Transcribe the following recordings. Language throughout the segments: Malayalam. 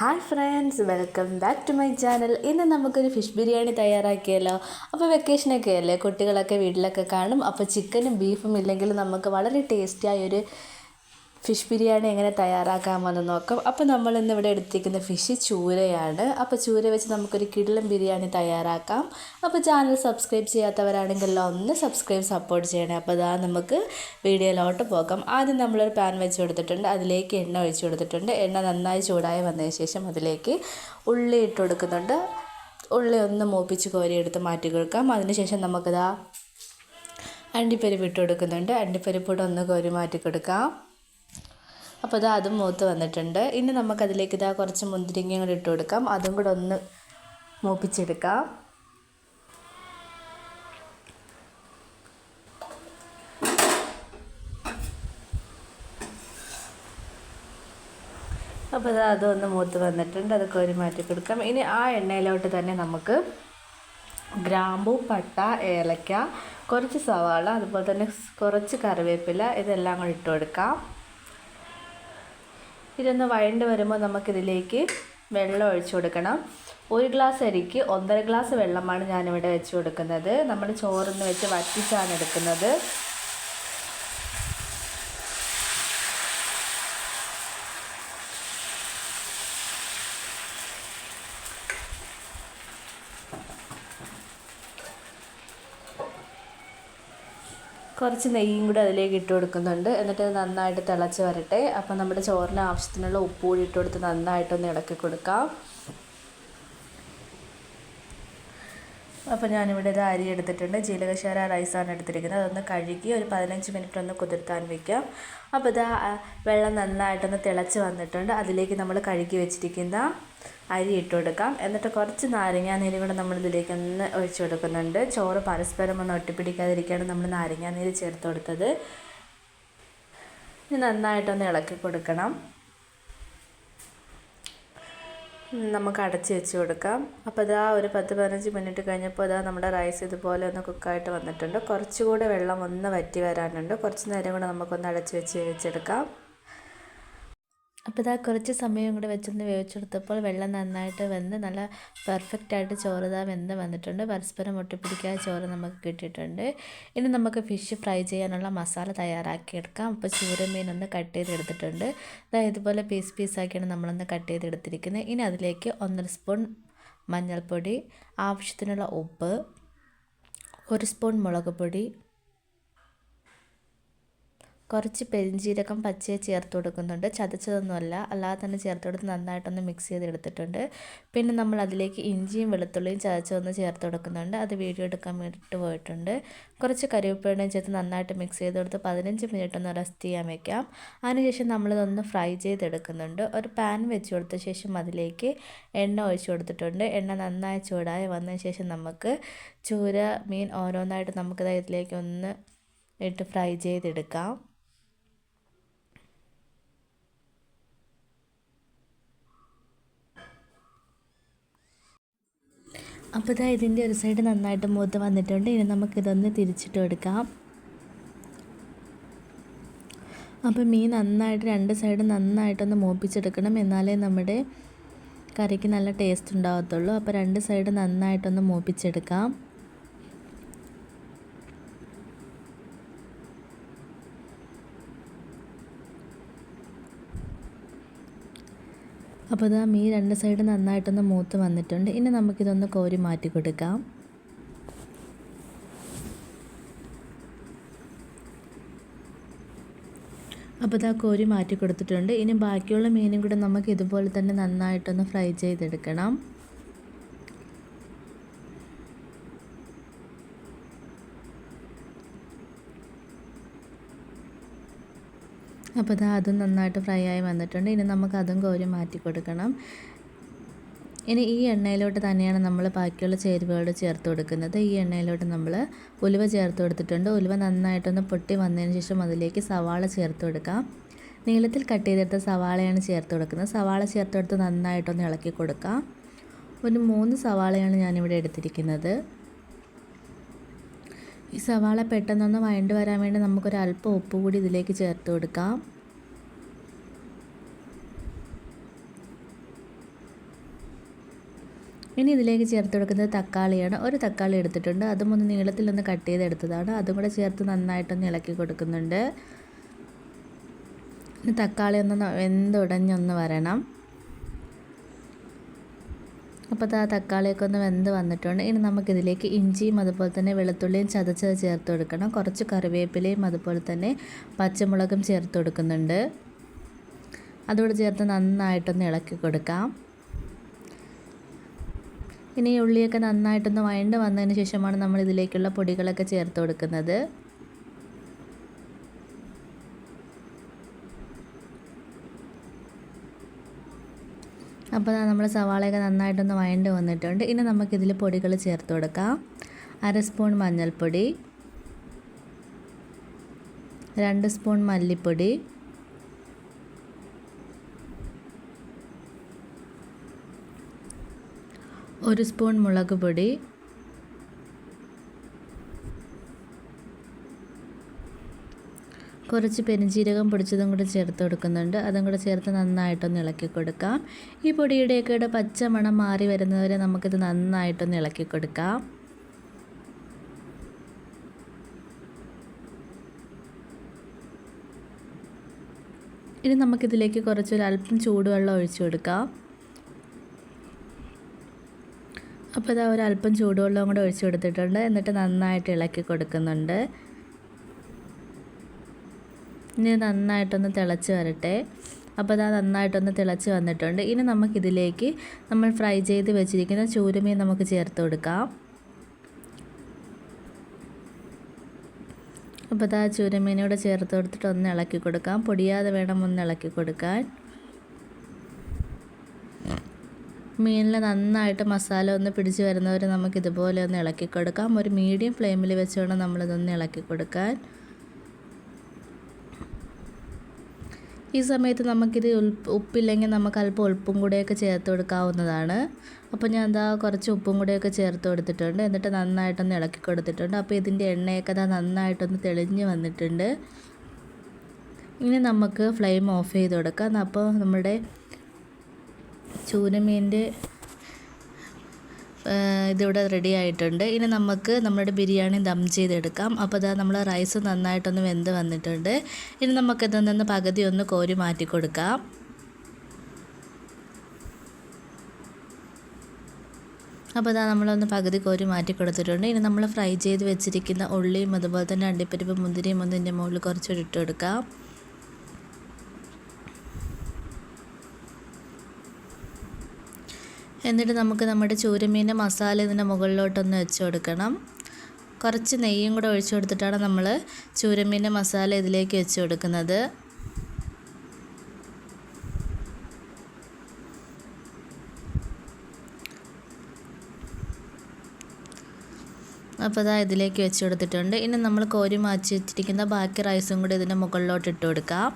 Hi friends welcome back to my channel ഇന്ന് നമുക്കൊരു ഫിഷ് ബിരിയാണി തയ്യാറാക്കിയല്ലോ. അപ്പോൾ വെക്കേഷനൊക്കെ അല്ലേ? കുട്ടികളൊക്കെ വീട്ടിലൊക്കെ കാണും. അപ്പോൾ ചിക്കനും ബീഫും ഇല്ലെങ്കിൽ നമുക്ക് വളരെ ടേസ്റ്റിയായ ഒരു ഫിഷ് ബിരിയാണി എങ്ങനെ തയ്യാറാക്കാമെന്ന് നോക്കാം. അപ്പോൾ നമ്മൾ ഇന്ന് ഇവിടെ എടുത്തിരിക്കുന്ന ഫിഷ് ചൂരയാണ്. അപ്പോൾ ചൂര വെച്ച് നമുക്കൊരു കിടിലം ബിരിയാണി തയ്യാറാക്കാം. അപ്പോൾ ചാനൽ സബ്സ്ക്രൈബ് ചെയ്യാത്തവരാണെങ്കിൽ ഒന്ന് സബ്സ്ക്രൈബ് സപ്പോർട്ട് ചെയ്യണേ. അപ്പോൾ ഇതാ നമുക്ക് വീഡിയോയിലോട്ട് പോകാം. ആദ്യം നമ്മളൊരു പാൻ വെച്ച് കൊടുത്തിട്ടുണ്ട്. അതിലേക്ക് എണ്ണ ഒഴിച്ച് കൊടുത്തിട്ടുണ്ട്. എണ്ണ നന്നായി ചൂടായി വന്നതിന് ശേഷം അതിലേക്ക് ഉള്ളി ഇട്ട് കൊടുക്കുന്നുണ്ട്. ഉള്ളി ഒന്ന് മൂപ്പിച്ച് കോരിയെടുത്ത് മാറ്റി കൊടുക്കാം. അതിനുശേഷം നമുക്കിതാ അണ്ടിപ്പരിപ്പ് ഇട്ട് കൊടുക്കുന്നുണ്ട്. അണ്ടിപ്പരിപ്പ് ഒന്ന് കോരി മാറ്റി കൊടുക്കാം. അപ്പോൾ ഇതാ അതും മൂത്ത് വന്നിട്ടുണ്ട്. ഇനി നമുക്കതിലേക്ക് ഇതാ കുറച്ച് മുന്തിരിങ്ങയും കൂടി ഇട്ട് കൊടുക്കാം. അതും കൂടെ ഒന്ന് മൂപ്പിച്ചെടുക്കാം. അപ്പോൾ ഇത് അതൊന്ന് മൂത്ത് വന്നിട്ടുണ്ട്. അതൊക്കെ ഒരു മാറ്റി കൊടുക്കാം. ഇനി ആ എണ്ണയിലോട്ട് തന്നെ നമുക്ക് ഗ്രാമ്പു പട്ട ഏലക്ക കുറച്ച് സവാള അതുപോലെ തന്നെ കുറച്ച് കറിവേപ്പില ഇതെല്ലാം കൂടി ഇട്ട് കൊടുക്കാം. ഇതൊന്ന് വഴണ്ട് വരുമ്പോൾ നമുക്കിതിലേക്ക് വെള്ളം ഒഴിച്ചു കൊടുക്കണം. ഒരു ഗ്ലാസ് അരിക്ക് ഒന്നര ഗ്ലാസ് വെള്ളമാണ് ഞാനിവിടെ വെച്ച് കൊടുക്കുന്നത്. നമ്മൾ ചോറിന്ന് വെച്ച് വറ്റിച്ചാണ് എടുക്കുന്നത്. കുറച്ച് നെയ്യും കൂടി അതിലേക്ക് ഇട്ട് കൊടുക്കുന്നുണ്ട്. എന്നിട്ട് നന്നായിട്ട് തിളച്ച് വരട്ടെ. അപ്പോൾ നമ്മുടെ ചോറിന് ആവശ്യത്തിനുള്ള ഉപ്പ് കൂടി ഇട്ട് കൊടുത്ത് നന്നായിട്ടൊന്ന് ഇളക്കി കൊടുക്കാം. അപ്പോൾ ഞാനിവിടെ ഇത് അരി എടുത്തിട്ടുണ്ട്. ജീരകശാല റൈസാണ് എടുത്തിരിക്കുന്നത്. അതൊന്ന് കഴുകി ഒരു പതിനഞ്ച് മിനിറ്റ് ഒന്ന് കുതിർത്താൻ വയ്ക്കാം അപ്പോൾ ഇത് വെള്ളം നന്നായിട്ടൊന്ന് തിളച്ച് വന്നിട്ടുണ്ട്. അതിലേക്ക് നമ്മൾ കഴുകി വെച്ചിരിക്കുന്ന അരി ഇട്ട് കൊടുക്കാം എന്നിട്ട് കുറച്ച് നാരങ്ങാനീര് കൂടെ നമ്മൾ ഇതിലേക്ക് ഒന്ന് ഒഴിച്ച് കൊടുക്കുന്നുണ്ട്. ചോറ് പരസ്പരം ഒന്ന് ഒട്ടിപ്പിടിക്കാതിരിക്കുകയാണ് നമ്മൾ നാരങ്ങാനീര് ചേർത്ത് കൊടുത്തത്. ഇനി നന്നായിട്ടൊന്ന് ഇളക്കി കൊടുക്കണം. നമുക്ക് അടച്ച് വെച്ച് കൊടുക്കാം. അപ്പോൾ ഇതാ ഒരു പത്ത് പതിനഞ്ച് മിനിറ്റ് കഴിഞ്ഞപ്പോൾ ഇതാ നമ്മുടെ റൈസ് ഇതുപോലെ ഒന്ന് കുക്കായിട്ട് വന്നിട്ടുണ്ട്. കുറച്ചുകൂടെ വെള്ളം ഒന്ന് വറ്റി വരാനുണ്ട്. കുറച്ച് നേരം കൂടെ നമുക്കൊന്ന് അടച്ച് വെച്ച് വേവിച്ചെടുക്കാം. അപ്പോൾ ഇതാ കുറച്ച് സമയം കൂടെ വെച്ചൊന്ന് വേവിച്ചെടുത്തപ്പോൾ വെള്ളം നന്നായിട്ട് വെന്ത് നല്ല പെർഫെക്റ്റ് ആയിട്ട് ചോറ് ഇതാ വെന്ത് വന്നിട്ടുണ്ട്. പരസ്പരം ഒട്ടിപ്പിടിക്കാതെ ചോറ് നമുക്ക് കിട്ടിയിട്ടുണ്ട്. ഇനി നമുക്ക് ഫിഷ് ഫ്രൈ ചെയ്യാനുള്ള മസാല തയ്യാറാക്കിയെടുക്കാം. അപ്പോൾ ചൂരമീൻ ഒന്ന് കട്ട് ചെയ്തെടുത്തിട്ടുണ്ട്. ഇതാ ഇതുപോലെ പീസ് പീസാക്കിയാണ് നമ്മളൊന്ന് കട്ട് ചെയ്തെടുത്തിരിക്കുന്നത്. ഇനി അതിലേക്ക് ഒന്നര സ്പൂൺ മഞ്ഞൾപ്പൊടി ആവശ്യത്തിനുള്ള ഉപ്പ് ഒരു സ്പൂൺ മുളക് പൊടി കുറച്ച് പെരിഞ്ചീരകം പച്ചയെ ചേർത്ത് കൊടുക്കുന്നുണ്ട്. ചതച്ചതൊന്നുമല്ല. അല്ലാതെ തന്നെ ചേർത്ത് കൊടുത്ത് നന്നായിട്ടൊന്ന് മിക്സ് ചെയ്തെടുത്തിട്ടുണ്ട്. പിന്നെ നമ്മൾ അതിലേക്ക് ഇഞ്ചിയും വെളുത്തുള്ളിയും ചതച്ചതൊന്ന് ചേർത്ത് കൊടുക്കുന്നുണ്ട്. അത് വീഡിയോ എടുക്കാൻ വേണ്ടിയിട്ട് പോയിട്ടുണ്ട്. കുറച്ച് കറിവേപ്പിലയും ചേർത്ത് നന്നായിട്ട് മിക്സ് ചെയ്ത് കൊടുത്ത് പതിനഞ്ച് മിനിറ്റ് ഒന്ന് റെസ്റ്റ് ചെയ്യാൻ വെക്കാം. അതിനുശേഷം നമ്മളിതൊന്ന് ഫ്രൈ ചെയ്തെടുക്കുന്നുണ്ട്. ഒരു പാൻ വെച്ച് കൊടുത്ത ശേഷം അതിലേക്ക് എണ്ണ ഒഴിച്ചു കൊടുത്തിട്ടുണ്ട്. എണ്ണ നന്നായി ചൂടായി വന്നതിന് ശേഷം നമുക്ക് ചൂര മീൻ ഓരോന്നായിട്ട് നമുക്കിത് ഇതിലേക്ക് ഒന്ന് ഇട്ട് ഫ്രൈ ചെയ്തെടുക്കാം. അപ്പോൾ ഇതാ ഇതിന്റെ ഒരു സൈഡ് നന്നായിട്ട് മൂത്ത് വന്നിട്ടുണ്ട്. ഇനി നമുക്കിതൊന്ന് തിരിച്ചിട്ട് എടുക്കാം. അപ്പോൾ മീൻ നന്നായിട്ട് രണ്ട് സൈഡ് നന്നായിട്ടൊന്ന് മൂപ്പിച്ചെടുക്കണം. എന്നാലേ നമ്മുടെ കറിക്ക് നല്ല ടേസ്റ്റ് ഉണ്ടാകത്തുള്ളൂ അപ്പോൾ രണ്ട് സൈഡ് നന്നായിട്ടൊന്ന് മൂപ്പിച്ചെടുക്കാം. അപ്പോൾ ഇതാ മീൻ രണ്ട് സൈഡ് നന്നായിട്ടൊന്ന് മൂത്ത് വന്നിട്ടുണ്ട്. ഇനി നമുക്കിതൊന്ന് കോരി മാറ്റി കൊടുക്കാം. അപ്പോൾ ഇതാ കോരി മാറ്റി കൊടുത്തിട്ടുണ്ട്. ഇനി ബാക്കിയുള്ള മീനും കൂടെ നമുക്ക് ഇതുപോലെ തന്നെ നന്നായിട്ടൊന്ന് ഫ്രൈ ചെയ്തെടുക്കണം. അപ്പോൾ അത് അതും നന്നായിട്ട് ഫ്രൈ ആയി വന്നിട്ടുണ്ട്. ഇനി നമുക്ക് അതും കോരി മാറ്റി കൊടുക്കണം. ഇനി ഈ എണ്ണയിലോട്ട് തന്നെയാണ് നമ്മൾ ബാക്കിയുള്ള ചേരുവകൾ ചേർത്ത് കൊടുക്കുന്നത്. ഈ എണ്ണയിലോട്ട് നമ്മൾ ഉലുവ ചേർത്ത് കൊടുത്തിട്ടുണ്ട്. ഉലുവ നന്നായിട്ടൊന്ന് പൊട്ടി വന്നതിന് ശേഷം അതിലേക്ക് സവാള ചേർത്ത് കൊടുക്കാം. നീളത്തിൽ കട്ട് ചെയ്തെടുത്ത സവാളയാണ് ചേർത്ത് കൊടുക്കുന്നത്. സവാള ചേർത്ത് കൊടുത്ത് നന്നായിട്ടൊന്ന് ഇളക്കി കൊടുക്കാം. ഒരു മൂന്ന് സവാളയാണ് ഞാനിവിടെ എടുത്തിരിക്കുന്നത്. ഈ സവാള പെട്ടെന്നൊന്ന് വഴണ്ട് വരാൻ വേണ്ടി നമുക്കൊരു അല്പം ഉപ്പ് കൂടി ഇതിലേക്ക് ചേർത്ത് കൊടുക്കാം. ഇനി ഇതിലേക്ക് ചേർത്ത് കൊടുക്കുന്നത് തക്കാളിയാണ്. ഒരു തക്കാളി എടുത്തിട്ടുണ്ട്. അതും ഒന്ന് നീളത്തിലൊന്ന് കട്ട് ചെയ്തെടുത്തതാണ്. അതും കൂടെ ചേർത്ത് നന്നായിട്ടൊന്ന് ഇളക്കി കൊടുക്കുന്നുണ്ട്. തക്കാളി ഒന്ന് വെന്തുടഞ്ഞൊന്ന് വരണം. അപ്പോൾ ആ തക്കാളിയൊക്കെ ഒന്ന് വെന്ത് വന്നിട്ടുണ്ട്. ഇനി നമുക്കിതിലേക്ക് ഇഞ്ചിയും അതുപോലെ തന്നെ വെളുത്തുള്ളിയും ചതച്ചത് ചേർത്ത് കൊടുക്കണം. കുറച്ച് കറിവേപ്പിലയും അതുപോലെ തന്നെ പച്ചമുളകും ചേർത്ത് കൊടുക്കുന്നുണ്ട്. അതുകൂടെ ചേർത്ത് നന്നായിട്ടൊന്ന് ഇളക്കി കൊടുക്കാം. ഇനി ഉള്ളിയൊക്കെ നന്നായിട്ടൊന്ന് വഴണ്ട് വന്നതിന് ശേഷമാണ് നമ്മൾ ഇതിലേക്കുള്ള പൊടികളൊക്കെ ചേർത്ത് കൊടുക്കുന്നത്. അപ്പോൾ നമ്മൾ സവാളയൊക്കെ നന്നായിട്ടൊന്ന് വഴണ്ട് വന്നിട്ടുണ്ട്. ഇനി നമുക്കിതിൽ പൊടികൾ ചേർത്ത് കൊടുക്കാം. അര സ്പൂൺ മഞ്ഞൾപ്പൊടി. രണ്ട് സ്പൂൺ മല്ലിപ്പൊടി. ഒരു സ്പൂൺ മുളക് പൊടി. കുറച്ച് പെരുംജീരകം പൊടിച്ചതും കൂടി ചേർത്ത് കൊടുക്കുന്നുണ്ട്. അതും കൂടെ ചേർത്ത് നന്നായിട്ടൊന്ന് ഇളക്കി കൊടുക്കാം. ഈ പൊടിയുടെയൊക്കെ പച്ച മണം മാറി വരുന്നവരെ നമുക്കിത് നന്നായിട്ടൊന്ന് ഇളക്കി കൊടുക്കാം. ഇനി നമുക്കിതിലേക്ക് കുറച്ചൊരു അല്പം ചൂടുവെള്ളം ഒഴിച്ചു കൊടുക്കാം. അപ്പോൾ ഇതാ ഒരു അല്പം ചൂടുവെള്ളം കൂടെ ഒഴിച്ചു കൊടുത്തിട്ടുണ്ട്. എന്നിട്ട് നന്നായിട്ട് ഇളക്കി കൊടുക്കുന്നുണ്ട്. ഇനി നന്നായിട്ടൊന്ന് തിളച്ച് വരട്ടെ. അപ്പോൾ അത് നന്നായിട്ടൊന്ന് തിളച്ച് വന്നിട്ടുണ്ട്. ഇനി നമുക്കിതിലേക്ക് നമ്മൾ ഫ്രൈ ചെയ്ത് വെച്ചിരിക്കുന്ന ചൂരമീൻ നമുക്ക് ചേർത്ത് കൊടുക്കാം. അപ്പോൾ അത് ആ ചൂരമീനൂടെ ചേർത്ത് കൊടുത്തിട്ട് ഒന്ന് ഇളക്കി കൊടുക്കാം. പൊടിയാതെ വേണം ഒന്ന് ഇളക്കി കൊടുക്കാൻ. മീനിൽ നന്നായിട്ട് മസാല ഒന്ന് പിടിച്ച് വരുന്നവർ നമുക്കിതുപോലെ ഒന്ന് ഇളക്കി കൊടുക്കാം. ഒരു മീഡിയം ഫ്ലെയിമിൽ വെച്ചുകൊണ്ട് നമ്മളിതൊന്ന് ഇളക്കി കൊടുക്കാൻ. ഈ സമയത്ത് നമുക്കിത് ഉപ്പില്ലെങ്കിൽ നമുക്ക് അല്പം ഉപ്പും കൂടെയൊക്കെ ചേർത്ത് കൊടുക്കാവുന്നതാണ്. അപ്പോൾ ഞാൻ എന്താ കുറച്ച് ഉപ്പും കൂടെയൊക്കെ ചേർത്ത് കൊടുത്തിട്ടുണ്ട്. എന്നിട്ട് നന്നായിട്ടൊന്ന് ഇളക്കി കൊടുത്തിട്ടുണ്ട്. അപ്പോൾ ഇതിന്റെ എണ്ണയൊക്കെ അതാ നന്നായിട്ടൊന്ന് തെളിഞ്ഞ് വന്നിട്ടുണ്ട്. ഇനി നമുക്ക് ഫ്ലെയിം ഓഫ് ചെയ്ത് കൊടുക്കാം. അപ്പോൾ നമ്മുടെ ചൂരമീന്റെ ഇതിവിടെ റെഡി ആയിട്ടുണ്ട്. ഇനി നമുക്ക് നമ്മുടെ ബിരിയാണി ദം ചെയ്തെടുക്കാം. അപ്പോൾ ഇതാ നമ്മൾ റൈസ് നന്നായിട്ടൊന്ന് വെന്ത് വന്നിട്ടുണ്ട്. ഇനി നമുക്കിതിൽ നിന്ന് പകുതി ഒന്ന് കോരി മാറ്റി കൊടുക്കാം. അപ്പോൾ ഇതാ നമ്മളൊന്ന് പകുതി കോരി മാറ്റി കൊടുത്തിട്ടുണ്ട്. ഇനി നമ്മൾ ഫ്രൈ ചെയ്ത് വെച്ചിരിക്കുന്ന ഉള്ളിയും അതുപോലെ തന്നെ അണ്ടിപ്പരിപ്പ് മുന്തിരിയും ഒന്ന് ഇതിന്റെ മുകളിൽ കൊടുക്കാം. എന്നിട്ട് നമുക്ക് നമ്മുടെ ചൂരമീന്റെ മസാല ഇതിന്റെ മുകളിലോട്ടൊന്ന് വെച്ച് കൊടുക്കണം. കുറച്ച് നെയ്യും കൂടെ ഒഴിച്ചു കൊടുത്തിട്ടാണ് നമ്മൾ ചൂരമീന്റെ മസാല ഇതിലേക്ക് വെച്ച് കൊടുക്കുന്നത്. അപ്പോൾ അതാ ഇതിലേക്ക് വെച്ച് കൊടുത്തിട്ടുണ്ട്. ഇനി നമ്മൾ കോരി മാറ്റി വെച്ചിരിക്കുന്ന ബാക്കി റൈസും കൂടി ഇതിന്റെ മുകളിലോട്ട് ഇട്ട് കൊടുക്കാം.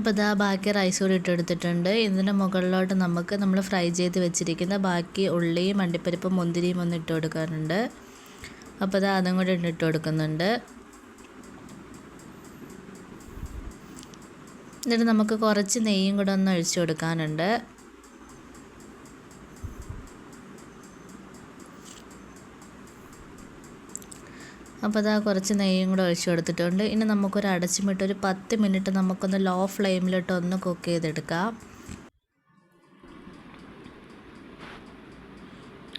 അപ്പോൾ ഇതാ ബാക്കി റൈസ് കൂടി ഇട്ടെടുത്തിട്ടുണ്ട്. ഇതിന്റെ മുകളിലോട്ട് നമുക്ക് നമ്മൾ ഫ്രൈ ചെയ്ത് വെച്ചിരിക്കുന്ന ബാക്കി ഉള്ളിയും അണ്ടിപ്പരിപ്പും മുന്തിരിയും ഒന്ന് ഇട്ട് കൊടുക്കാറുണ്ട് അപ്പോൾ ഇതാ അതും കൂടി ഇട്ട് കൊടുക്കുന്നുണ്ട്. എന്നിട്ട് നമുക്ക് കുറച്ച് നെയ്യും കൂടെ ഒന്ന് ഒഴിച്ചു കൊടുക്കാനുണ്ട്. അപ്പോൾ അതാ കുറച്ച് നെയ്യും കൂടെ ഒഴിച്ചു കൊടുത്തിട്ടുണ്ട്. ഇനി നമുക്കൊരു അടച്ചുമിട്ട് ഒരു പത്ത് മിനിറ്റ് നമുക്കൊന്ന് ലോ ഫ്ലെയിമിലിട്ട് ഒന്ന് കുക്ക് ചെയ്തെടുക്കാം.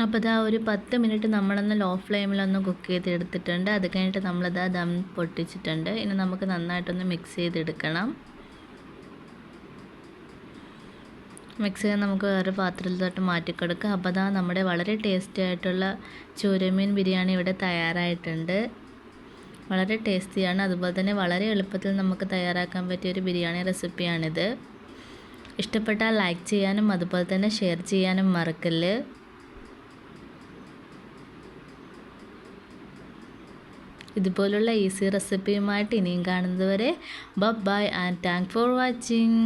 അപ്പോൾ ഇതാ ഒരു പത്ത് മിനിറ്റ് നമ്മളൊന്ന് ലോ ഫ്ലെയിമിലൊന്ന് കുക്ക് ചെയ്തെടുത്തിട്ടുണ്ട്. അത് കഴിഞ്ഞിട്ട് നമ്മളിതാ ദം പൊട്ടിച്ചിട്ടുണ്ട്. ഇനി നമുക്ക് നന്നായിട്ടൊന്ന് മിക്സ് ചെയ്തെടുക്കണം. മിക്സ് ചെയ്യാൻ നമുക്ക് വേറെ പാത്രത്തിലോട്ട് മാറ്റിക്കൊടുക്കാം അപ്പോൾ അതാ നമ്മുടെ വളരെ ടേസ്റ്റി ആയിട്ടുള്ള ചൂരമീൻ ബിരിയാണി ഇവിടെ തയ്യാറായിട്ടുണ്ട്. വളരെ ടേസ്റ്റിയാണ് അതുപോലെ തന്നെ വളരെ എളുപ്പത്തിൽ നമുക്ക് തയ്യാറാക്കാൻ പറ്റിയ ഒരു ബിരിയാണി റെസിപ്പിയാണിത് ഇഷ്ടപ്പെട്ടാൽ ലൈക്ക് ചെയ്യാനും അതുപോലെ തന്നെ ഷെയർ ചെയ്യാനും മറക്കല്ല്. ഇതുപോലുള്ള ഈസി റെസിപ്പിയുമായിട്ട് ഇനിയും കാണുന്നതുവരെ ബബ് bye and thank for watching